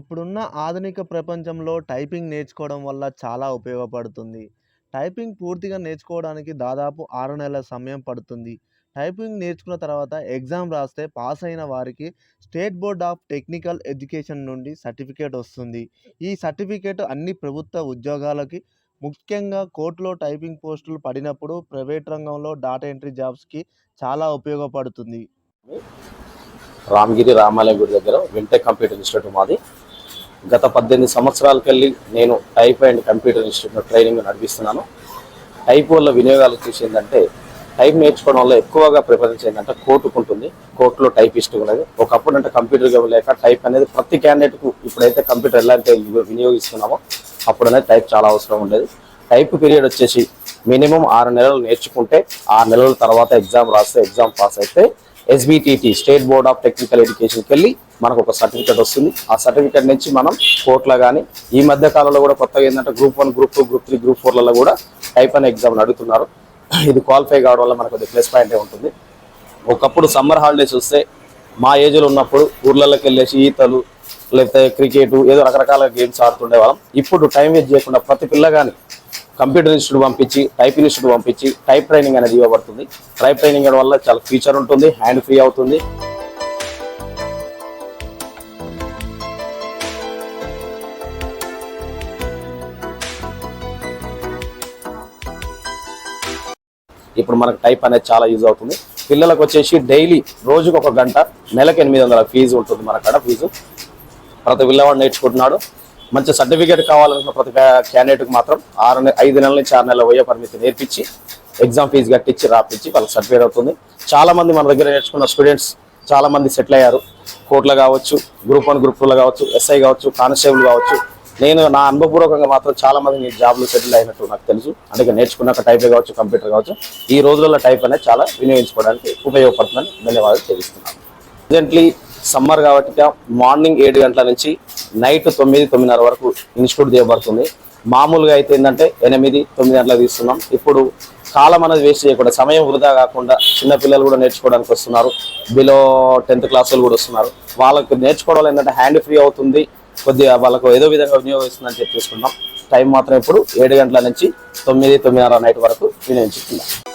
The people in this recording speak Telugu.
ఇప్పుడున్న ఆధునిక ప్రపంచంలో టైపింగ్ నేర్చుకోవడం వల్ల చాలా ఉపయోగపడుతుంది. టైపింగ్ పూర్తిగా నేర్చుకోవడానికి దాదాపు ఆరు నెలల సమయం పడుతుంది. టైపింగ్ నేర్చుకున్న తర్వాత ఎగ్జామ్ రాస్తే పాస్ అయిన వారికి state board of technical education నుండి సర్టిఫికేట్ వస్తుంది. ఈ సర్టిఫికేట్ అన్ని ప్రభుత్వ ఉద్యోగాలకి, ముఖ్యంగా కోర్టులో టైపింగ్ పోస్టులు పడినప్పుడు, ప్రైవేట్ రంగంలో డాటా ఎంట్రీ జాబ్స్‌కి చాలా ఉపయోగపడుతుంది. రామగిరి రామాలయం గుడి దగ్గర వింటెక్ కంప్యూటర్ ఇన్స్టిట్యూట్ మాది గత పద్దెనిమిది సంవత్సరాలకెళ్ళి నేను టైప్ అండ్ కంప్యూటర్ ఇన్స్టిట్యూట్లో ట్రైనింగ్ నడిపిస్తున్నాను. టైప్ వల్ల వినియోగాలు చూసి ఏంటంటే టైప్ నేర్చుకోవడం వల్ల ఎక్కువగా ప్రిఫరెన్స్ ఏంటంటే కోర్టుకు ఉంటుంది కోర్టులో టైపిస్ట్ ఉన్నది ఒకప్పుడు అంటే కంప్యూటర్ లేక టైప్ అనేది ప్రతి క్యాండిడేట్కు ఇప్పుడైతే కంప్యూటర్ ఎలా అయితే వినియోగిస్తున్నామో అప్పుడు అనేది టైప్ చాలా అవసరం ఉండేది. టైప్ పీరియడ్ వచ్చేసి మినిమం ఆరు నెలలు నేర్చుకుంటే ఆరు నెలల తర్వాత ఎగ్జామ్ రాస్తే ఎగ్జామ్ పాస్ అయితే SBTT state board of technical ఎడ్యుకేషన్కి వెళ్ళి మనకు ఒక సర్టిఫికేట్ వస్తుంది. ఆ సర్టిఫికేట్ నుంచి మనం కోర్టులో కానీ ఈ మధ్య కాలంలో కూడా కొత్తగా ఏంటంటే group one group two group three group ఫోర్లలో కూడా టైప్ అనే ఎగ్జామ్ అడుగుతున్నారు. ఇది క్వాలిఫై కావడం వల్ల మనకు ప్లస్ పాయింట్ ఉంటుంది. ఒకప్పుడు సమ్మర్ హాలిడేస్ వస్తే మా ఏజ్లో ఉన్నప్పుడు ఊర్లలోకి వెళ్ళేసి ఈతలు లేకపోతే క్రికెట్ ఏదో రకరకాల గేమ్స్ ఆడుతుండే వాళ్ళం. ఇప్పుడు టైం వేస్ట్ చేయకుండా ప్రతి పిల్లగాని కంప్యూటర్ ఇన్స్టిట్యూట్ పంపించి టైప్ ఇన్స్టిట్యూట్ పంపించి టైప్ ట్రైనింగ్ అనేది ఇవ్వబడుతుంది. టైప్ ట్రైనింగ్ వల్ల చాలా ఫ్యూచర్ ఉంటుంది హ్యాండ్ ఫ్రీ అవుతుంది. ఇప్పుడు మనకు టైప్ అనేది చాలా యూజ్ అవుతుంది. పిల్లలకు వచ్చేసి డైలీ రోజుకు ఒక గంట నెలకు ఎనిమిది వందల ఫీజు ఉంటుంది మన కాడ ఫీజు. ప్రతి పిల్లవాడు నేర్చుకుంటున్నాడు. మంచి సర్టిఫికేట్ కావాలనుకున్న ప్రతి క్యాండిడేట్కి మాత్రం ఆరు ఐదు నెలల నుంచి ఆరు నెలల వయో పరిమితి నేర్పించి ఎగ్జామ్ ఫీజు కట్టించి రాపించి వాళ్ళకి సర్టిఫికేట్ అవుతుంది. చాలా మంది మన దగ్గర నేర్చుకున్న స్టూడెంట్స్ చాలా మంది సెటిల్ అయ్యారు. కోర్టులో కావచ్చు గ్రూప్ వన్ గ్రూప్ టూలో కావచ్చు ఎస్ఐ కావచ్చు కానిస్టేబుల్ కావచ్చు. నేను నా అనుభవపూర్వకంగా మాత్రం చాలా మంది జాబ్లు సెటిల్ అయినట్టు నాకు తెలుసు. అందుకే నేర్చుకున్న టైప్ కావచ్చు కంప్యూటర్ కావచ్చు ఈ రోజులలో టైప్ అనేది చాలా వినియోగించుకోవడానికి ఉపయోగపడుతుందని ధన్యవాదాలు తెలుస్తున్నాను ప్రజెంట్లీ సమ్మర్ కాబట్టి మార్నింగ్ ఏడు గంటల నుంచి నైట్ తొమ్మిది తొమ్మిదిన్నర వరకు ఇన్స్టిట్యూట్ చేయబడుతుంది. మామూలుగా అయితే ఏంటంటే ఎనిమిది తొమ్మిది గంటలకు తీస్తున్నాం. ఇప్పుడు కాలం అనేది వేస్ట్ చేయకుండా సమయం వృధా కాకుండా చిన్నపిల్లలు కూడా నేర్చుకోవడానికి వస్తున్నారు. బిలో టెన్త్ క్లాసులు కూడా వస్తున్నారు. వాళ్ళకి నేర్చుకోవడం ఏంటంటే హ్యాండ్ ఫ్రీ అవుతుంది. కొద్దిగా వాళ్ళకు ఏదో విధంగా వినియోగిస్తుందని చెప్పి తీసుకున్నాం. టైం మాత్రం ఇప్పుడు ఏడు గంటల నుంచి తొమ్మిది తొమ్మిదిన్నర నైట్ వరకు వినియోగించుకున్నాం